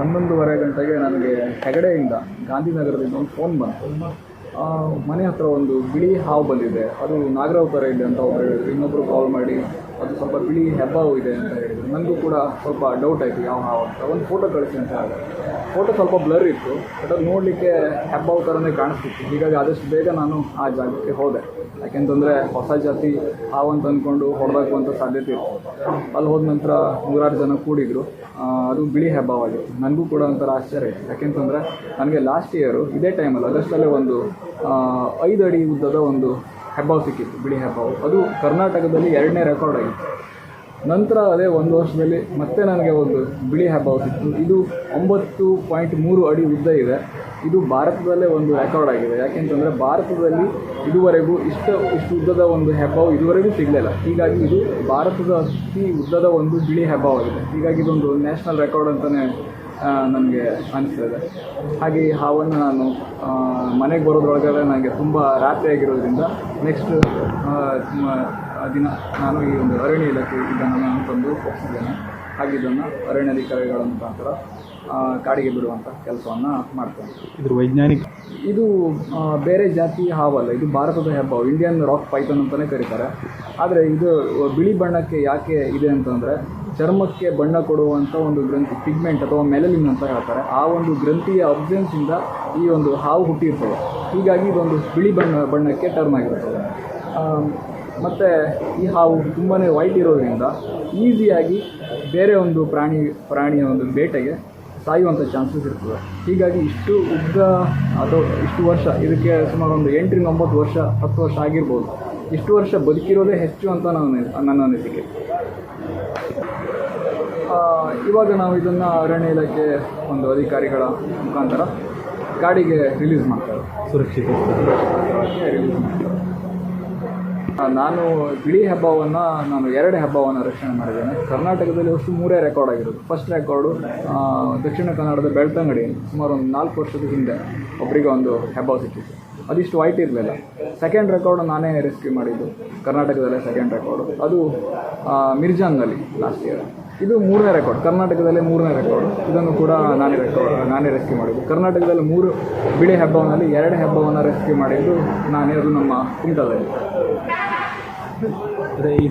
ಹನ್ನೊಂದುವರೆ ಗಂಟೆಗೆ ನನಗೆ ಹೆಗಡೆಯಿಂದ ಗಾಂಧಿನಗರದಿಂದ ಒಂದು ಫೋನ್ ಬಂತು. ಮನೆ ಹತ್ರ ಒಂದು ಬಿಳಿ ಹಾವು ಬಂದಿದೆ. ಅದು ನಾಗರಾವ್ ಥರ ಇದೆ ಅಂತ ಒಬ್ಬರು ಹೇಳಿದ್ರು. ಇನ್ನೊಬ್ಬರು ಕಾಲ್ ಮಾಡಿ ಅದು ಸ್ವಲ್ಪ ಬಿಳಿ ಹೆಬ್ಬಾವು ಇದೆ ಅಂತ ಹೇಳಿದರು. ನನಗೂ ಕೂಡ ಸ್ವಲ್ಪ ಡೌಟ್ ಆಯಿತು ಯಾವ ಹಾವು ಅಂತ. ಒಂದು ಫೋಟೋ ಕಳಿಸಿ ಅಂತ ಹೇಳಿದೆ ಫೋಟೋ ಸ್ವಲ್ಪ ಬ್ಲರ್ ಇತ್ತು ಬಟ್ ಅದು ನೋಡಲಿಕ್ಕೆ ಹೆಬ್ಬಾವು ಥರನೇ ಕಾಣಿಸ್ತಿತ್ತು. ಹೀಗಾಗಿ ಆದಷ್ಟು ಬೇಗ ನಾನು ಆ ಜಾಗಕ್ಕೆ ಹೋದೆ. ಯಾಕೆಂತಂದರೆ ಹೊಸ ಜಾತಿ ಹಾವು ಅಂತ ಅಂದ್ಕೊಂಡು ಹೊಡೆದಾಕುವಂಥ ಸಾಧ್ಯತೆ ಇತ್ತು. ಅಲ್ಲಿ ಹೋದ ನಂತರ ನೂರಾರು ಜನ ಕೂಡಿದ್ರು. ಅದು ಬಿಳಿ ಹೆಬ್ಬಾವಾಗಿತ್ತು ನನಗೂ ಕೂಡ ಒಂಥರ ಆಶ್ಚರ್ಯ ಇತ್ತು ಯಾಕೆಂತಂದರೆ, ನನಗೆ ಲಾಸ್ಟ್ ಇಯರು ಇದೇ ಟೈಮಲ್ಲಿ ಅದಷ್ಟಲ್ಲೇ ಒಂದು ಐದು ಅಡಿ ಉದ್ದದ ಒಂದು ಹೆಬ್ಬಾವು ಸಿಕ್ಕಿತ್ತು ಬಿಳಿ ಹೆಬ್ಬಾವು ಅದು ಕರ್ನಾಟಕದಲ್ಲಿ ಎರಡನೇ ರೆಕಾರ್ಡ್ ಆಗಿತ್ತು. ನಂತರ ಅದೇ ಒಂದು ವರ್ಷದಲ್ಲಿ ಮತ್ತೆ ನನಗೆ ಒಂದು ಬಿಳಿ ಹೆಬ್ಬಾವು ಸಿಕ್ತು ಇದು ಒಂಬತ್ತು ಪಾಯಿಂಟ್ ಮೂರು ಅಡಿ ಉದ್ದ ಇದೆ. ಇದು ಭಾರತದಲ್ಲೇ ಒಂದು ರೆಕಾರ್ಡ್ ಆಗಿದೆ. ಯಾಕೆಂತಂದರೆ ಭಾರತದಲ್ಲಿ ಇದುವರೆಗೂ ಇಷ್ಟು ಇಷ್ಟು ಉದ್ದದ ಒಂದು ಹೆಬ್ಬಾವು ಇದುವರೆಗೂ ಸಿಗಲಿಲ್ಲ. ಹೀಗಾಗಿ ಇದು ಭಾರತದ ಅತಿ ಉದ್ದದ ಒಂದು ಬಿಳಿ ಹೆಬ್ಬಾವಾಗಿದೆ. ಹೀಗಾಗಿ ಇದೊಂದು ನ್ಯಾಷನಲ್ ರೆಕಾರ್ಡ್ ಅಂತಲೇ ನನಗೆ ಅನಿಸ್ತದೆ ಹಾಗೆ ಈ ಹಾವನ್ನು ನಾನು ಮನೆಗೆ ಬರೋದ್ರೊಳಗಡೆ ನನಗೆ ತುಂಬ ರಾತ್ರಿ ಆಗಿರೋದ್ರಿಂದ ನೆಕ್ಸ್ಟ್ ದಿನ ನಾನು ಈ ಒಂದು ಅರಣ್ಯ ಇಲಾಖೆ ಇದನ್ನು ನಾನು ತಂದು ಹೋಗ್ತಿದ್ದೇನೆ ಹಾಗೆ ಇದನ್ನು ಅರಣ್ಯಾಧಿಕಾರಿಗಳ ಮುಖಾಂತರ ಆ, ಕಾಡಿಗೆ ಬಿಡುವಂಥ ಕೆಲಸವನ್ನು ಮಾಡ್ತೇನೆ. ಇದ್ರ ವೈಜ್ಞಾನಿಕ ಇದು ಬೇರೆ ಜಾತಿ ಹಾವಲ್ಲ ಇದು ಭಾರತದ ಹೆಬ್ಬಾವು ಇಂಡಿಯನ್ ರಾಕ್ ಪೈಥನ್ ಅಂತಲೇ ಕರೀತಾರೆ. ಆದರೆ ಇದು ಬಿಳಿ ಬಣ್ಣಕ್ಕೆ ಯಾಕೆ ಇದೆ ಅಂತಂದರೆ ಚರ್ಮಕ್ಕೆ ಬಣ್ಣ ಕೊಡುವಂಥ ಒಂದು ಗ್ರಂಥಿ ಪಿಗ್ಮೆಂಟ್ ಅಥವಾ ಮೆಲಲಿನ್ ಅಂತ ಹೇಳ್ತಾರೆ. ಆ ಒಂದು ಗ್ರಂಥಿಯ ಅಬ್ಸೆನ್ಸಿಂದ ಈ ಒಂದು ಹಾವು ಹುಟ್ಟಿರ್ತದೆ. ಹೀಗಾಗಿ ಇದೊಂದು ಬಿಳಿ ಬಣ್ಣ ಬಣ್ಣಕ್ಕೆ ಟರ್ನ್ ಆಗಿರ್ತದೆ. ಮತ್ತು ಈ ಹಾವು ತುಂಬಾ ವೈಟ್ ಇರೋದ್ರಿಂದ ಈಸಿಯಾಗಿ ಬೇರೆ ಒಂದು ಪ್ರಾಣಿ ಪ್ರಾಣಿಯ ಒಂದು ಬೇಟೆಗೆ ಸಾಯುವಂಥ ಚಾನ್ಸಸ್ ಇರ್ತದೆ. ಹೀಗಾಗಿ ಇಷ್ಟು ಉದ್ದ ಅಥವಾ ಇಷ್ಟು ವರ್ಷ ಇದಕ್ಕೆ ಸುಮಾರು ಒಂದು ಎಂಟರಿಂದ ಒಂಬತ್ತು ವರ್ಷ ಹತ್ತು ವರ್ಷ ಆಗಿರ್ಬೋದು. ಇಷ್ಟು ವರ್ಷ ಬದುಕಿರೋದೇ ಹೆಚ್ಚು ಅಂತ ನಾನು ನನ್ನ ಅನಿಸಿಕೆ. ಇವಾಗ ನಾವು ಇದನ್ನು ಅರಣ್ಯ ಇಲಾಖೆ ಒಂದು ಅಧಿಕಾರಿಗಳ ಮುಖಾಂತರ ಗಾಡಿಗೆ ರಿಲೀಸ್ ಮಾಡ್ತಾರೆ ಸುರಕ್ಷಿತ ರಿಲೀಸ್ ಮಾಡ್ತಾರೆ ನಾನು ಬಿಳಿ ಹಬ್ಬವನ್ನು, ನಾನು ಎರಡು ಹಬ್ಬವನ್ನು ರಕ್ಷಣೆ ಮಾಡಿದ್ದೇನೆ. ಕರ್ನಾಟಕದಲ್ಲಿ ಅಷ್ಟು ಮೂರೇ ರೆಕಾರ್ಡ್ ಆಗಿರೋದು. ಫಸ್ಟ್ ರೆಕಾರ್ಡು ದಕ್ಷಿಣ ಕನ್ನಡದ ಬೆಳ್ತಂಗಡಿ ಸುಮಾರು ಒಂದು ನಾಲ್ಕು ವರ್ಷದ ಹಿಂದೆ ಒಬ್ಬರಿಗೆ ಒಂದು ಹೆಬ್ಬ ಸಿಕ್ಕಿತ್ತು. ಅದಿಷ್ಟು ವೈಟ್ ಇರಲಿಲ್ಲ. ಸೆಕೆಂಡ್ ರೆಕಾರ್ಡು ನಾನೇ ರೆಸ್ಕ್ಯೂ ಮಾಡಿದ್ದು. ಕರ್ನಾಟಕದಲ್ಲೇ ಸೆಕೆಂಡ್ ರೆಕಾರ್ಡು ಅದು ಮಿರ್ಜಾನ್ನಲ್ಲಿ ಲಾಸ್ಟ್ ಇಯರ್ ಇದು ಮೂರನೇ ರೆಕಾರ್ಡ್ ಕರ್ನಾಟಕದಲ್ಲೇ ಮೂರನೇ ರೆಕಾರ್ಡ್ ಇದನ್ನು ಕೂಡ ನಾನೇ ರೆಕಾರ್ಡ್ ನಾನೇ ರೆಸ್ಕ್ಯೂ ಮಾಡಿದ್ದು. ಕರ್ನಾಟಕದಲ್ಲಿ ಮೂರು ಬಿಳಿ ಹಬ್ಬವನ್ನಲ್ಲಿ ಎರಡು ಹಬ್ಬವನ್ನು ರೆಸ್ಕ್ಯೂ ಮಾಡಿದ್ದು ನಾನೇ. ಅದು ನಮ್ಮ ಕುಮಟದಲ್ಲಿ ಅದೇ ಈ